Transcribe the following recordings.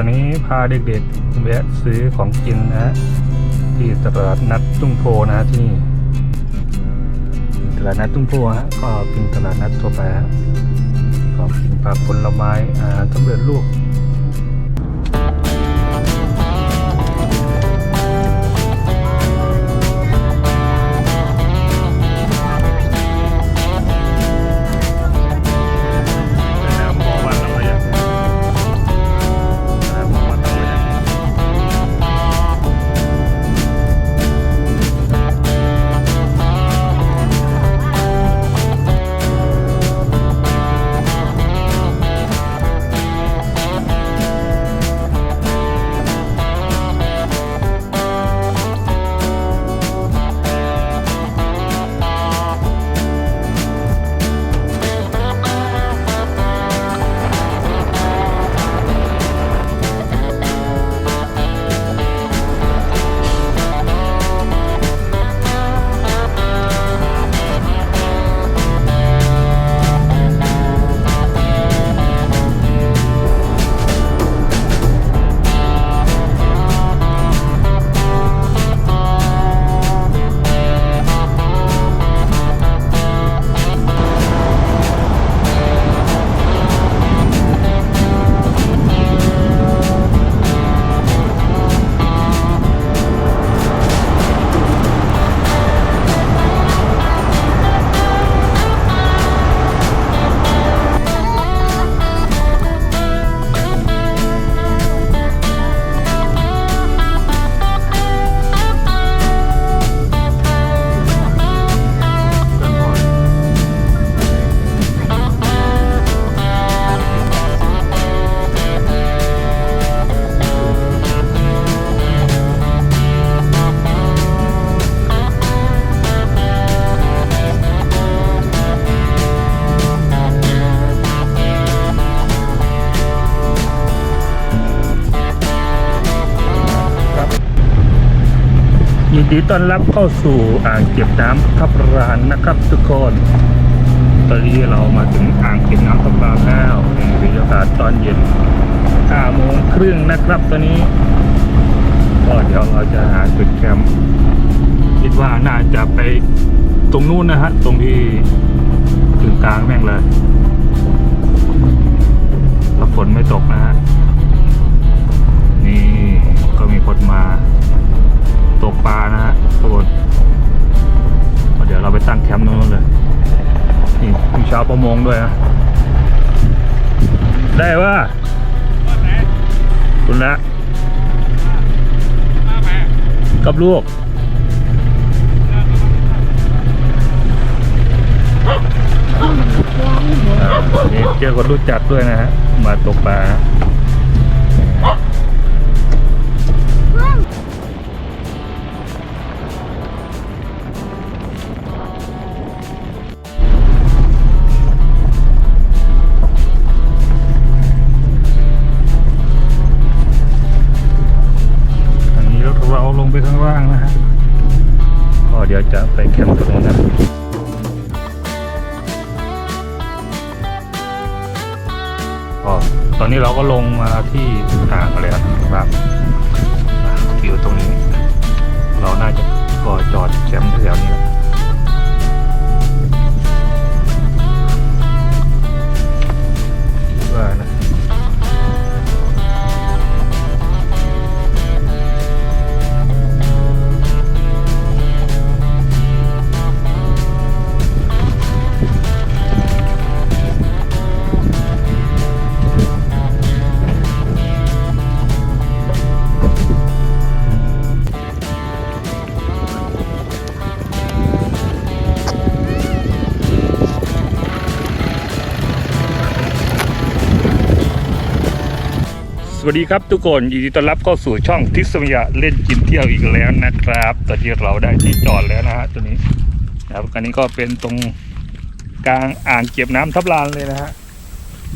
ตอนนี้พาเด็กๆแวะซื้อของกินนะฮะที่ตลาดนัดตุ้งโพนะฮะที่ตลาดนัดตุ้งโพฮะก็เป็นตลาดนัดทั่วไปฮะของกินผักผลไม้อาหาสำเร็จรูป ดีต้อนรับเข้าสู่อ่างเก็บน้ำทับลานนะครับทุกคน ตอนนี้เรามาถึงอ่างเก็บน้ำทับลานแล้วในบรรยากาศตอนเย็น5โมงครึ่งนะครับตอนนี้ก็เดี๋ยวเราจะหาจุดแคมป์คิดว่าน่าจะไปตรงนู้นนะฮะ ตรงที่ถึงกลางแม่งเลยถ้าฝนไม่ตกนะฮะ นี่ก็มีคนมา ตกปลานะฮะทุกคนเดี๋ยวเราไปตั้งแคมป์นู้นเลยนี่มีชาวประมงด้วยนะได้ว่าคุณละกับลูกนี่เจอคนรู้จักด้วยนะฮะมาตกปลา เดี๋ยวจะไปแคมป์ตรงนั้นนะก็ตอนนี้เราก็ลงมาที่อ่างแล้วนะครับอะวิวตรงนี้ เราน่าจะก็จอดแคมป์แถวนี้แล้ว วัสดีครับทุกคนยินดีต้อนรับเข้าสู่ช่องทิศสมยะเล่นกินเที่ยวอีกแล้วนะครับ ตอนนี้เราได้ที่จอดแล้วนะฮะตัวนี้นะครับอันนี้ก็เป็นตรงกลางอ่างเก็บน้ำทับลานเลยนะฮะ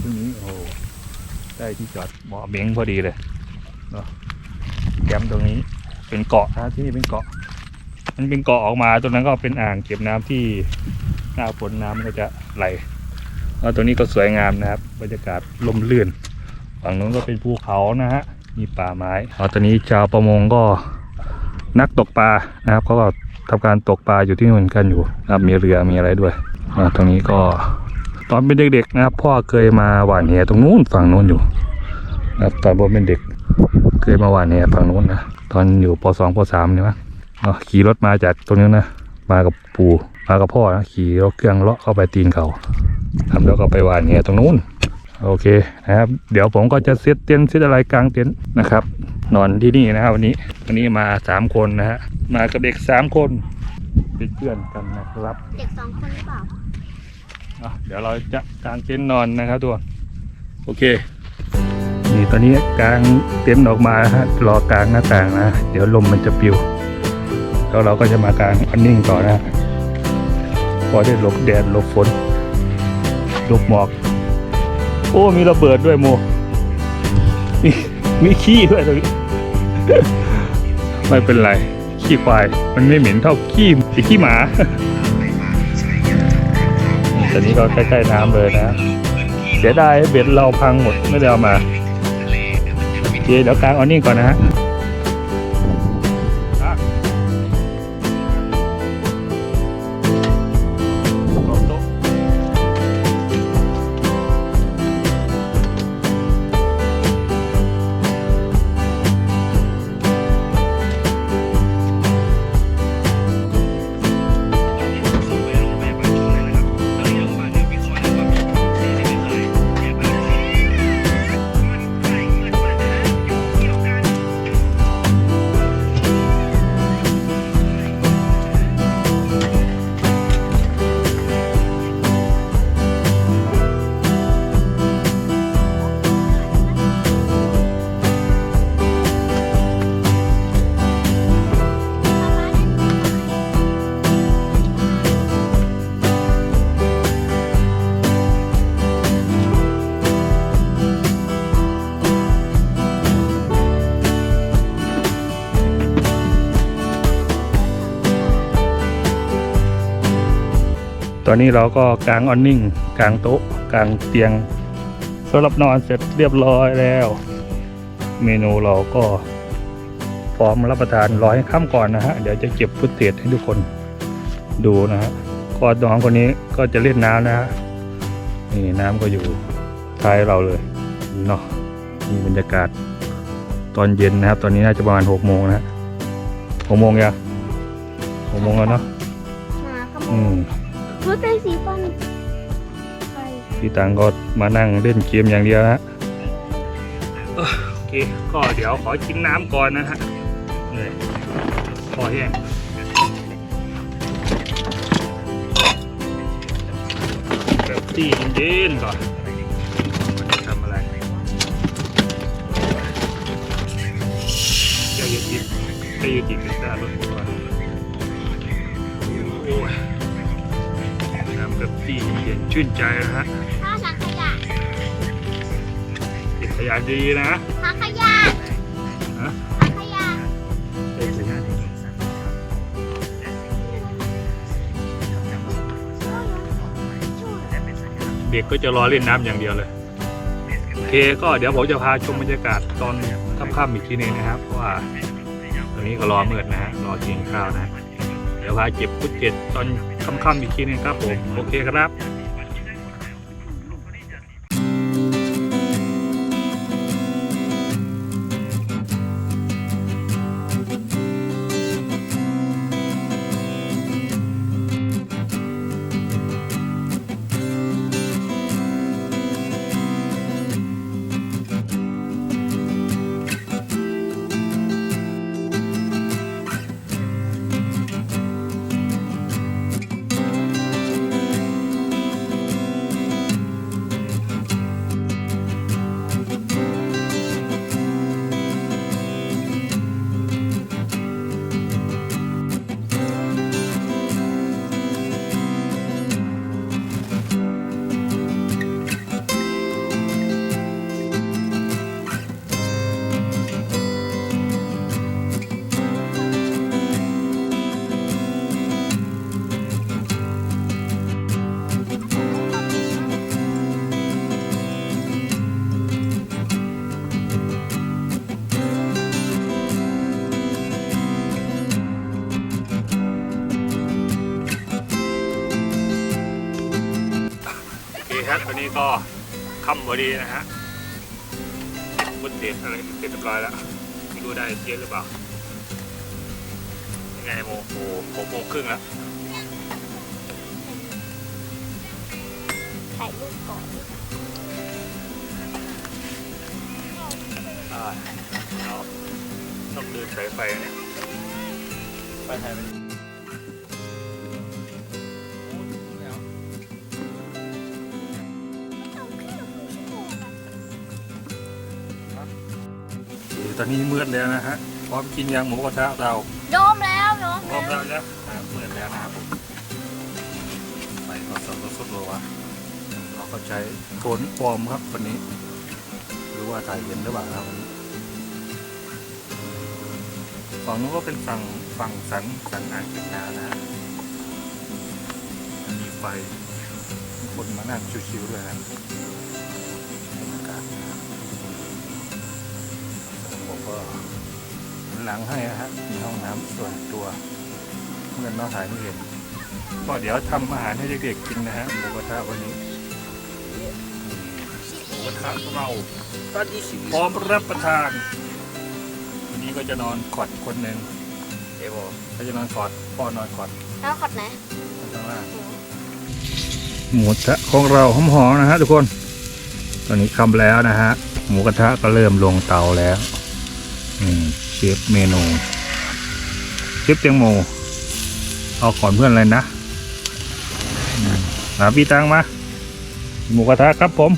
ตรงนี้โอ้ได้ที่จอดเหมาะเม้งพอดีเลยเนาะแคมตรงนี้เป็นเกาะนะที่นี่เป็นเกาะ มันเป็นเกาะออกมาตรงนั้นก็เป็นอ่างเก็บน้ำที่หน้าฝนน้ำก็จะไหลแล้วตัวนี้ก็สวยงามนะครับบรรยากาศลมลื่น ฝั่งนู้นก็เป็นภูเขานะฮะ มีป่าไม้เอาตอนนี้ชาวประมงก็นักตกปลานะครับเขาก็ทำการตกปลาอยู่ที่นู่นกันอยู่นะครับ มีเรือมีอะไรด้วยตรงนี้ก็ตอนเป็นเด็กๆนะครับ พ่อเคยมาหว่านแหตรงนู้นฝั่งนู้นอยู่นะครับตอนผมเป็นเด็ก เคยมาหว่านแหฝั่งนู้นนะตอนอยู่ปสองปสามเนี่ยมั้งเนาะขี่รถมาจากตรงนี้นะมากับปู่มากับพ่อนะขี่รถเครื่องเลาะเข้าไปตีนเขาทำแล้วก็ไปหว่านแหตรงนู้น โอเคนะครับ เดี๋ยวผมก็จะเซตเต็นท์เซตอะไรกลางเต็นท์นะครับ นอนที่นี่นะครับวันนี้วันนี้มาสามคนนะฮะมากับเด็กสามคนเป็นเพื่อนกันนะครับ เด็กสองคนหรือเปล่าอะเดี๋ยวเราจะกางเต็นท์นอนนะครับทุกคนโอเคนี่ตอนนี้กางเต็นท์ออกมานะฮะรอกลางหน้าต่างนะ เดี๋ยวลมมันจะปลิว แล้วเราก็จะมากางอันนิ่งต่อนะฮะพอได้หลบแดดหลบฝนหลบหมอก โอ้ มีระเบิดด้วยโม มีมีขี้ด้วยตรงนี้ ไม่เป็นไร ขี้ควาย มันไม่เหม็นเท่าขี้ขี้หมา ตอนนี้ก็ใกล้ๆน้ำเลยนะ เสียดายเบ็ดเราพังหมดไม่ได้เอามาโอเคเดี๋ยวกลางเอานี่ก่อนนะฮะ ตอนนี้เราก็กางออนนิ่งกางโต๊ะกางเตียงสำหรับนอนเสร็จเรียบร้อยแล้ว เมนูเราก็พร้อมรับประทานรอให้ค่ำก่อนนะฮะเดี๋ยวจะเก็บฟุตเทจให้ทุกคนดูนะฮะก็น้องคนนี้ก็จะเล่นน้ำนะฮะนี่น้ำก็อยู่ท้ายเราเลยเนาะนี่บรรยากาศตอนเย็นนะครับ ตอนนี้น่าจะประมาณหกโมงนะฮะหกโมงยังหกโมงแล้วเนาะมาขโมอืยม รถเป็นสีฟันไปพี่ตังก็มานั่งเล่นเกมอย่างเดียวฮะโอเคก็เดี๋ยวขอกินน้ำก่อนนะฮะเหนื่อยคอแห้งแบบตีเย็นก่อนมันจะทำอะไรเจ้ายุติเจ้ายุติเป็นตารถ ชื่นใจนะฮะถ้าสังขยะเก็บขยะดีนะถังขยะฮะถังขยะใส่ถุงเด็กก็จะรอเล่นน้ำอย่างเดียวเลยโอเคก็เดี๋ยวผมจะพาชมบรรยากาศตอนค่ำๆอีกทีหนึงนะครับเพราะว่าตอนนี้ก็รอมืดนะฮะรอกินข้าวนะเดี๋ยวพาเก็บพุทเจ็ดตอนค่ำๆอีกทีหนึงครับผมโอเคครับ คครับตอนนี้ก็ค่ำพอดีนะฮะบุญเสร็จอะไรเสร็จเรียบร้อยแล้วไม่รู้ได้เยอะหรือเปล่ายังไงโมโหหกโมงครึ่งแล้วถ่ายรูปก่อนอ่าเราต้องเดินสายไฟเนี่ย ไปไทยไป อนนี้มืดแล้วนะฮะพร้อมกินยางหมูกระทะเราโดมแล้วโดมพร้อมแล้วแล้วนะมืดแล้วนะครับผมไปสดสดสดๆเลยวะเราก็ใช้โทนปลอมครับวันนี้หรือว่าถ่ายเห็นหรือเปล่าครับวันนี้ฝั่งนู้นก็เป็นฝั่งฝั่งสันสันอ่างเก็บน้ำนะฮะมีไฟมีคนมานั่งชิวๆด้วยนะ หันหลังให้นะฮะมีห้องน้ำส่วนตัวเมื่อนน้องถ่ายไม่เห็นก็เดี๋ยวทำอาหารให้เด็กๆกินนะฮะหมูกระทะวันนี้หมูกระทะเราพร้อมรับประทานวันนี้ก็จะนอนกอดคนหนึ่งเอโบก็จะนอนกอดพ่อนอนกอดแล้วขอดไหนข้างล่างหมูกระทะของเราหอมๆนะฮะทุกคน ตอนนี้คำแล้วนะฮะ หมูกระทะก็เริ่มลงเตาแล้ว อืมเช ฟเมนูเชฟเตียงโมเอาก่อนเพื่อนเลยนะอืมหาพี่ตังมาหมูกระทะครับผม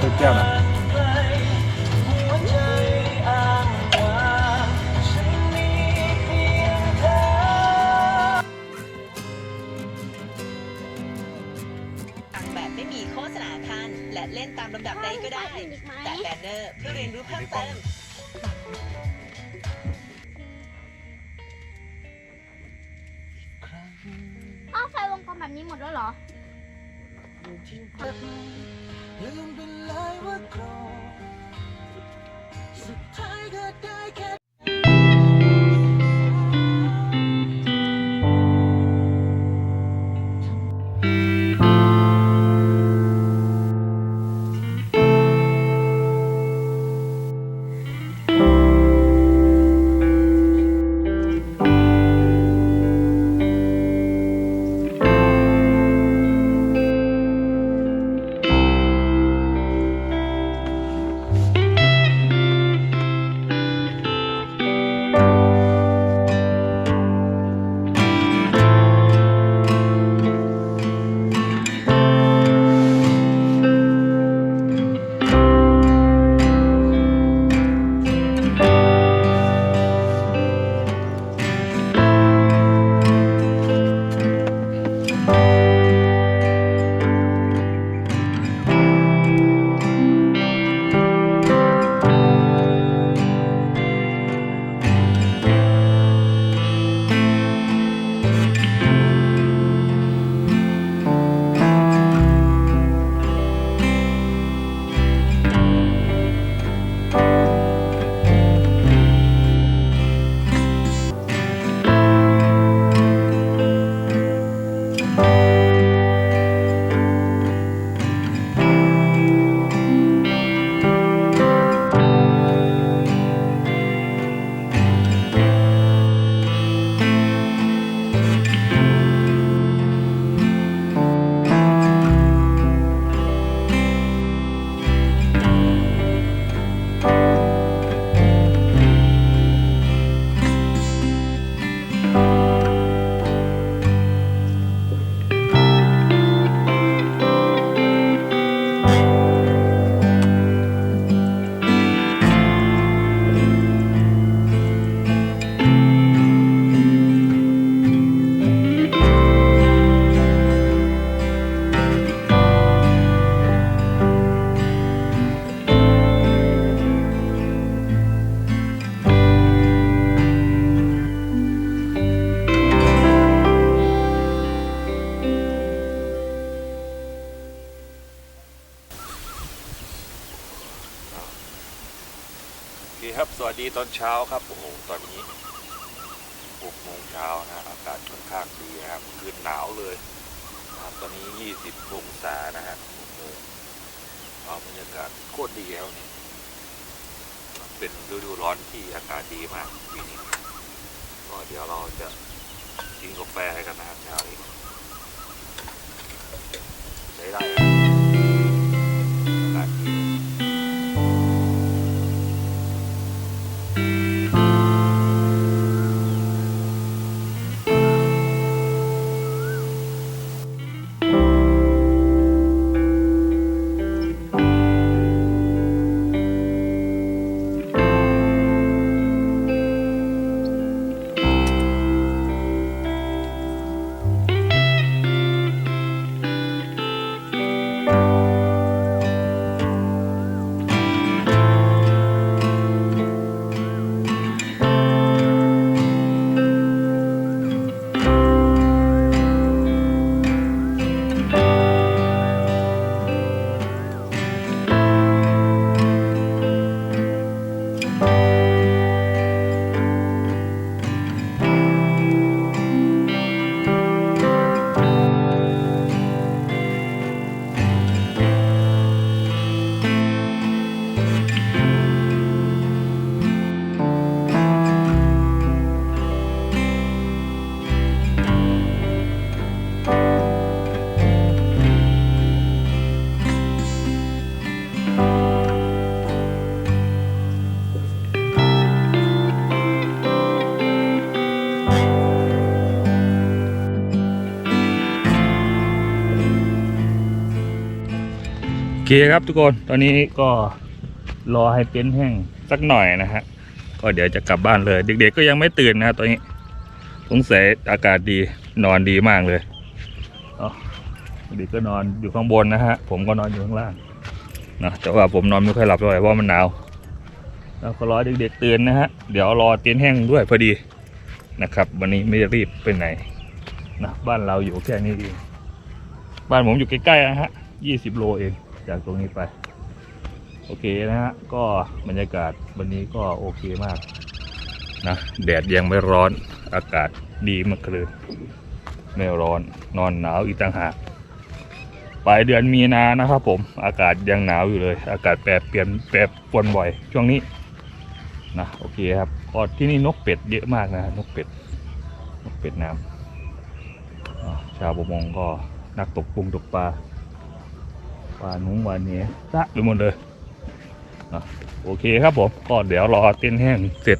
คือแก้วหน่อยฟังแบบไม่มีโฆษณาทันและเล่นตามลำดับใดก็ได้ แต่แบนเนอร์เพื่อเรียนรู้เพิ่มเติม ที่รักลืมไปเลยว่าโกรธ ดีตอนเช้าครับโอ้โหตอนนี้หกโมงเช้านะอากาศค่อนข้างดีนะครับคืนหนาวเลยนะครับตอนนี้ยี่สิบองศานะฮะโอ้โหเอาบรรยากาศโคตรดีแล้วนี่เป็นฤดูร้อนที่อากาศดีมากปีนี้ก็เดี๋ยวเราจะกินกาแฟกันนะครับเช้านี้ใช้ได้ เคครับทุกคนตอนนี้ก็รอให้เป็นแห้งสักหน่อยนะฮะก็เดี๋ยวจะกลับบ้านเลย เด็กๆก็ยังไม่ตื่นนะตอนนี้สงสัยอากาศดีนอนดีมากเลยเด็กก็นอนอยู่ข้างบนนะฮะผมก็นอนอยู่ข้างล่างนะแต่ว่าผมนอนไม่ค่อยหลับเท่าไหร่เพราะมันหนาวแล้วก็รอเด็กๆตื่นนะฮะเดี๋ยวรอเต็นแห้งด้วยพอดีนะครับ วันนี้ไม่รีบไปไหนนะบ้านเราอยู่แค่นี้เองบ้านผมอยู่ใกล้ๆนะฮะยี่สิบโลเอง จากตรงนี้ไป โอเคนะฮะก็บรรยากาศวันนี้ก็โอเคมากนะแดดยังไม่ร้อนอากาศดีมากเลยไม่ร้อนนอนหนาวอีกต่างหากปลายเดือนมีนานะครับผมอากาศยังหนาวอยู่เลย อากาศแปรเปลี่ยนแปรปรวนบ่อยช่วงนี้นะโอเคครับก็ที่นี่นกเป็ดเยอะมากนะนกเป็ดนกเป็ดน้ำชาวประมงก็นักตกปุงตกปลา ปลานุ้งวานเนี้ซะไปหมดเลยโอเคครับผมก็เดี๋ยวรอเต้นแห้งเสร็จ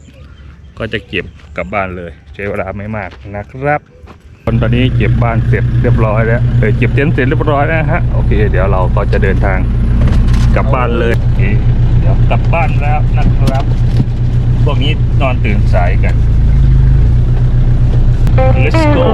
ก็จะเก็บกลับบ้านเลย ใช้เวลาไม่มากนะครับคนตอนนี้เก็บบ้านเสร็จเรียบร้อยแล้วเออเก็บเต็นท์เสร็จเรียบร้อยแล้วฮะโอเค เดี๋ยวเราก็จะเดินทางกลับบ้านเลยโอเคเดี๋ยวกลับบ้านแล้วนะครับ พวกนี้นอนตื่นสายกัน let's go